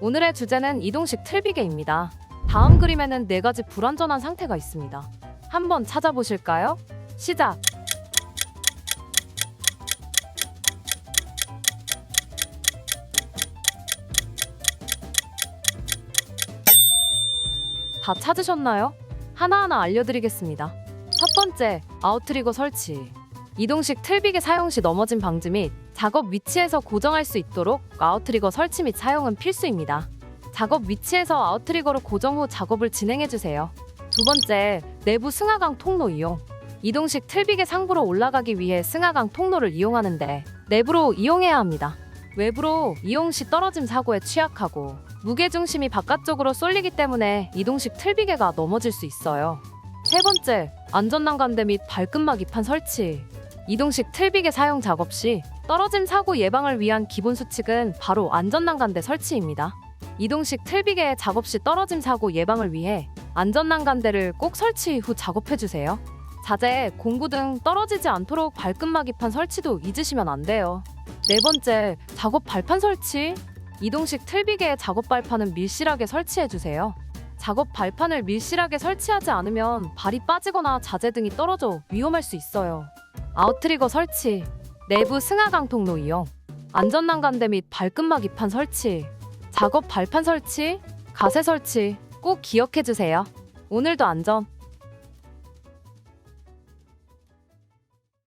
오늘의 주제는 이동식 틀비계입니다. 다음 그림에는 네 가지 불완전한 상태가 있습니다. 한번 찾아보실까요? 시작! 다 찾으셨나요? 하나하나 알려드리겠습니다. 첫 번째, 아웃트리거 설치. 이동식 틀비계 사용 시 넘어짐 방지 및 작업 위치에서 고정할 수 있도록 아웃트리거 설치 및 사용은 필수입니다. 작업 위치에서 아웃트리거로 고정 후 작업을 진행해 주세요. 두 번째, 내부 승하강 통로 이용. 이동식 틀비계 상부로 올라가기 위해 승하강 통로를 이용하는데 내부로 이용해야 합니다. 외부로 이용 시 떨어짐 사고에 취약하고 무게 중심이 바깥쪽으로 쏠리기 때문에 이동식 틀비계가 넘어질 수 있어요. 세 번째, 안전난간대 및 발끈막 이판 설치. 이동식 틀비계 사용 작업 시 떨어짐 사고 예방을 위한 기본 수칙은 바로 안전난간대 설치입니다. 이동식 틀비계 작업 시 떨어짐 사고 예방을 위해 안전난간대를 꼭 설치 후 작업해 주세요. 자재, 공구 등 떨어지지 않도록 이판 설치도 잊으시면 안 돼요. 네 번째, 작업 발판 설치. 이동식 틀비계의 작업 발판은 밀실하게 설치해 주세요. 작업 발판을 밀실하게 설치하지 않으면 발이 빠지거나 자재 등이 떨어져 위험할 수 있어요. 아웃트리거 설치, 내부 승하강 통로 이용, 안전난간대 및 발끈막 이판 설치, 작업 발판 설치, 가세 설치 꼭 기억해 주세요. 오늘도 안전,